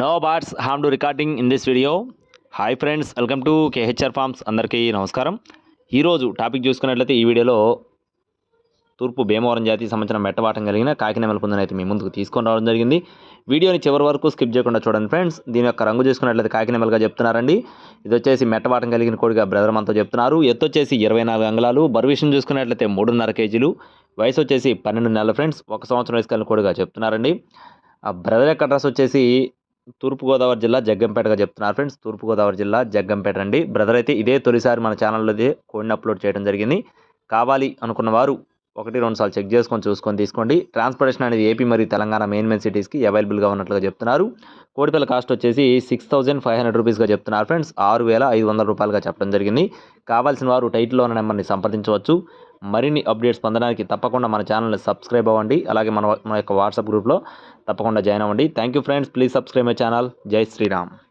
No bots harm to recording in this video hi friends welcome to KHR farms అందరికీ నమస్కారం. ఈరోజు topic చూసుకున్నట్లయితే ఈ వీడియోలో తూర్పు భీమవరం జాతికి సంబంధించిన మెట్టవాటం కలిగిన కాకినెమల పుంజుని అయితే మీ ముందుకు తీసుకొని రావడం జరిగింది. వీడియోని చివరి వరకు స్కిప్ చేయకుండా చూడండి ఫ్రెండ్స్ దీని యొక్క రంగు చూసుకున్నట్లయితే కాకినెమలుగా చెప్తున్నారండి. ఇది వచ్చేసి మెట్టవాటం కలిగిన కోడిగా బ్రదర్ మనతో చెప్తున్నారు. ఎత్తు వచ్చేసి ఇరవై నాలుగు అంగుళాలు బరువు చూసుకున్నట్లయితే మూడున్నర కేజీలు వయసు వచ్చేసి పన్నెండు నెలల ఫ్రెండ్స్ ఒక సంవత్సరం వయసు కలిగిన కోడిగా చెప్తున్నారండి. ఆ బ్రదర్ యొక్క అడ్రస్ వచ్చేసి తూర్పుగోదావరి జిల్లా జగ్గంపేటగా చెప్తున్నారు ఫ్రెండ్స్. తూర్పుగోదావరి జిల్లా జగ్గంపేట అండి బ్రదర్ అయితే ఇదే తొలిసారి మన ఛానల్లో అయితే కోడిని అప్లోడ్ చేయడం జరిగింది. కావాలి అనుకున్న వారు ఒకటి రెండు సార్లు చెక్ చేసుకొని చూసుకొని తీసుకోండి. ట్రాన్స్పోర్టేషన్ అనేది ఏపీ మరియు తెలంగాణ మెయిన్ మెయిన్ సిటీస్కి అవైలబుల్గా ఉన్నట్లుగా చెప్తున్నారు. కోడిపిల్ల కాస్ట్ వచ్చేసి సిక్స్ థౌజండ్ ఫైవ్ హండ్రెడ్ రూపీస్గా చెప్తున్నారు ఫ్రెండ్స్. ఆరు వేల ఐదు వందల రూపాయలుగా చెప్పడం జరిగింది. కావాల్సిన వారు టైటిల్లో ఉన్న నెంబర్ని సంప్రదించవచ్చు. మరిన్ని అప్డేట్స్ పొందడానికి తప్పకుండా మన ఛానల్ని సబ్స్క్రైబ్ అవ్వండి. అలాగే మన మన యొక్క వాట్సాప్ గ్రూప్లో తప్పకుండా జాయిన్ అవ్వండి. Thank you friends. Please subscribe my channel. జై శ్రీరామ్.